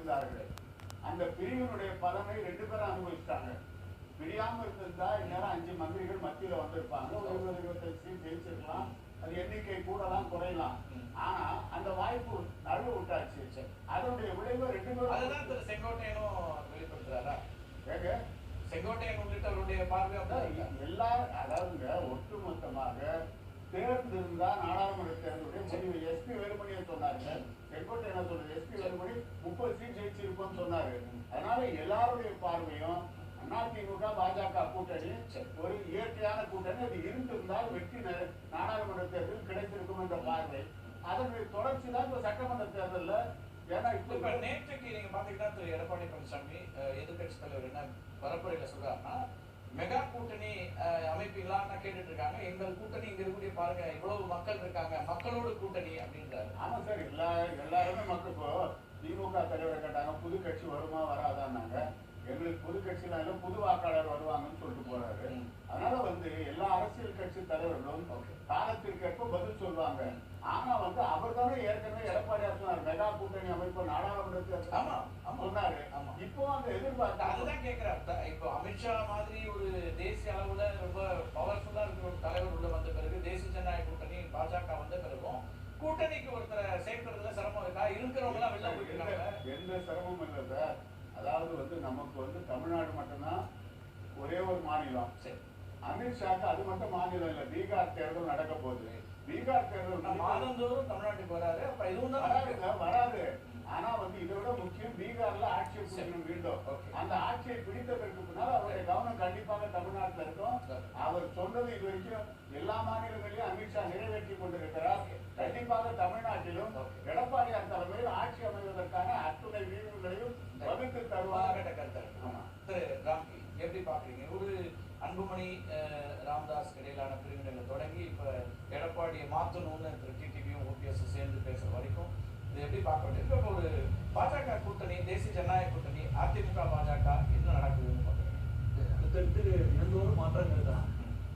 இருந்தார்கள் அந்த பிரிவினுடைய பலனை ரெண்டு பேரும் அனுபவிச்சிட்டாங்க. பிரியாம இருந்திருந்தா இந்நேரம் அஞ்சு மந்திரிகள் மத்தியில வந்திருப்பாங்க. ஒரு இருபது இருபத்தஞ்சு சீட் ஜெயிச்சிருக்கலாம். அது எண்ணிக்கை கூடலாம் குறையலாம். ஆனா அந்த வாய்ப்பு நழுவ விட்டாச்சு. அதனுடைய விளைவு ரெண்டு அதுதான் பேரும் திரு செங்கோட்டையனும் வெளிப்படுத்துறாரா? ஏங்க, செங்கோட்டையன் உள்ளிட்டவருடைய பார்வை எல்லா அதாவதுங்க ஒட்டுமொத்தமாக தேர்ந்திருந்தா நாடாளுமன்ற தேர்தலுடைய முடிவு. எஸ்பி வேலுமணியை சொன்னாருங்க. செங்கோட்டை என்ன சொல்றது முப்பது சீட் ஜெயிச்சிருக்கோம்னு சொன்னாரு. அதனால எல்லாருடைய பார்வையும் அதிமுக பாஜக கூட்டணி ஒரு இயற்கையான கூட்டணி. அது இருந்திருந்தால் வெற்றி நாடாளுமன்ற தேர்தல் கிடைத்திருக்கும் என்ற பார்வை. அதனுடைய தொடர்ச்சி தான் இப்ப சட்டமன்ற தேர்தல்ல. ஏன்னா இப்ப இப்ப நேற்றுக்கு நீங்க பாத்தீங்கன்னா திரு. எடப்பாடி பழனிசாமி அஹ், எதிர்க்கட்சி தலைவர் என்ன பரப்புரையில சொல்றாருன்னா மெகா கூட்டணி அஹ், அமைப்பீங்களான்னு கேட்டுட்டு இருக்காங்க எங்கள் கூட்டணி இங்க இருக்கக்கூடிய பாருங்க இவ்வளவு மக்கள் இருக்காங்க மக்களோட கூட்டணி அப்படின்றாரு. ஆமா சார் எல்லா எல்லாருமே மக்கள் திமுக தலைவரை கேட்டாங்க புது கட்சி வருமா வராதான்னாங்க எங்களுக்கு புது கட்சிலாம் இல்ல புது வாக்காளர் வருவாங்கன்னு சொல்லிட்டு போறாரு. அதனால வந்து எல்லா அரசியல் கட்சி தலைவர்களும். காலத்திற்கேற்ப பதில் சொல்லுவாங்க ஆனா வந்து அவர் தானே ஏற்கனவே எடப்பாடியார் சொன்னார் மெகா கூட்டணி அமைப்பு நாடாளுமன்றத்தில். சொன்னாரு. இப்போ அந்த எதிர்பார்ப்பு அதுதான் கேக்குறாரு த- இப்போ அமித்ஷா மாதிரி ஒரு தேசிய அளவுல ரொம்ப பவர்ஃபுல்லா இருக்கிற ஒரு தலைவர் உள்ள வந்த பிறகு தேசிய ஜனநாயக கூட்டணி பாஜக வந்த கூட்டணிக்கு ஒருத்தரை சேர்க்கறதுல சிரமம் இருக்கா? இருக்கிறவங்க எல்லாம் வெளில போயிருக்காங்க எந்த- சிரமமும் இல்லை சார். அதாவது வந்து நமக்கு வந்து தமிழ்நாடு மட்டும்தான் ஒரே ஒரு மாநிலம். சரி. அமித்ஷாக்கு அது மட்டும் மாநிலம் இல்ல. பீகார் தேர்தல் நடக்க போகுது. பீகார் தேர்தல் மாதந்தோறும் தமிழ்நாட்டுக்கு வராரு. அப்ப இதுவும் தான் வராது. ஆனா வந்து இதை விட முக்கியம் பீகார்ல ஆட்சியை பிடிக்கணும் மீண்டும். அந்த ஆட்சியை பிடித்ததற்கு பின்னால் அவருடைய கவனம் கண்டிப்பாக தமிழ்நாட்டுல இருக்கும். அவர் சொன்னது இது வரைக்கும் எல்லா மாநிலங்களிலும் அமித்ஷா நிறைவேற்றி கொண்டிருக்கிறார். கண்டிப்பாக தமிழ்நாட்டிலும். எடப்பாடியார் தலைமையில் ஆட்சி அமைவதற்கான அத்துணை வீடுகளையும் வகுத்து தருவார். எப்படி பாக்குறீங்க? ஒரு அன்புமணி ராமதாஸ் இடையிலான பிரிவினைகளை தொடங்கி இப்ப எடப்பாடியை மாத்தணும்னு திரு டிடிவியும் ஓபிஎஸ் சேர்ந்து பேசுற வரைக்கும் இது எப்படி பார்க்க வேண்டியது இப்ப ஒரு பாஜக கூட்டணி தேசிய ஜனநாயக கூட்டணி அதிமுக பாஜக என்ன நடக்குதுன்னு பாக்குறீங்க அடுத்தடுத்து தினந்தோறும் மாற்றங்கள் தான்.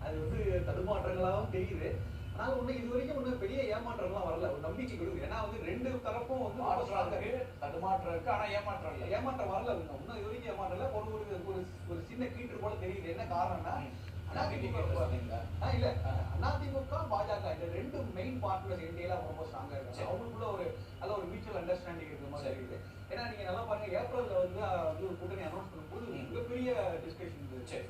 அது வந்து தடுமாற்றங்களாகவும் தெரியுது. ஆனால் ஒண்ணு இது வரைக்கும் ஒன்றும் பெரிய ஏமாற்றம்லாம் வரல. ஒரு நம்பிக்கை கொடுக்குது ஏன்னா வந்து ரெண்டு தரப்பும் வந்து மாற்றாங்க தடுமாற்றம் இருக்கு. ஆனா ஏமாற்றம் இல்லை. ஏமாற்றம் வரல. இன்னும் இது வரைக்கும் ஏமாற்றம் இல்லை ஒரு ஒரு ஒரு ஒரு சின்ன கீற்று போல தெரியுது. என்ன காரணம்னா அதிமுக இல்ல அதிமுக பாஜக இந்த ரெண்டு மெயின் பார்ட்னர்ஸ் இந்தியால ரொம்ப ஸ்ட்ராங்கா இருக்காங்க அவங்களுக்குள்ள ஒரு நல்ல ஒரு மியூச்சுவல் அண்டர்ஸ்டாண்டிங் இருக்கிற மாதிரி இருக்குது ஏன்னா நீங்க நல்லா பாருங்க ஏப்ரல்ல வந்து வந்து ஒரு கூட்டணி அனௌன்ஸ் பண்ணும்போது மிகப்பெரிய டிஸ்கஷன் இருந்துச்சு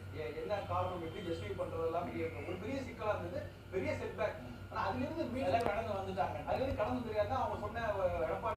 என்ன காரணம் எப்படி ஜஸ்டிஃபை பண்றது எல்லாம் ஒரு பெரிய சிக்கலா இருந்தது பெரிய செட்பேக் ஆனா அதுல இருந்து மீண்டும் கடந்து வந்துட்டாங்க அதுல இருந்து கடந்து தெரியாத அவங்க சொன்ன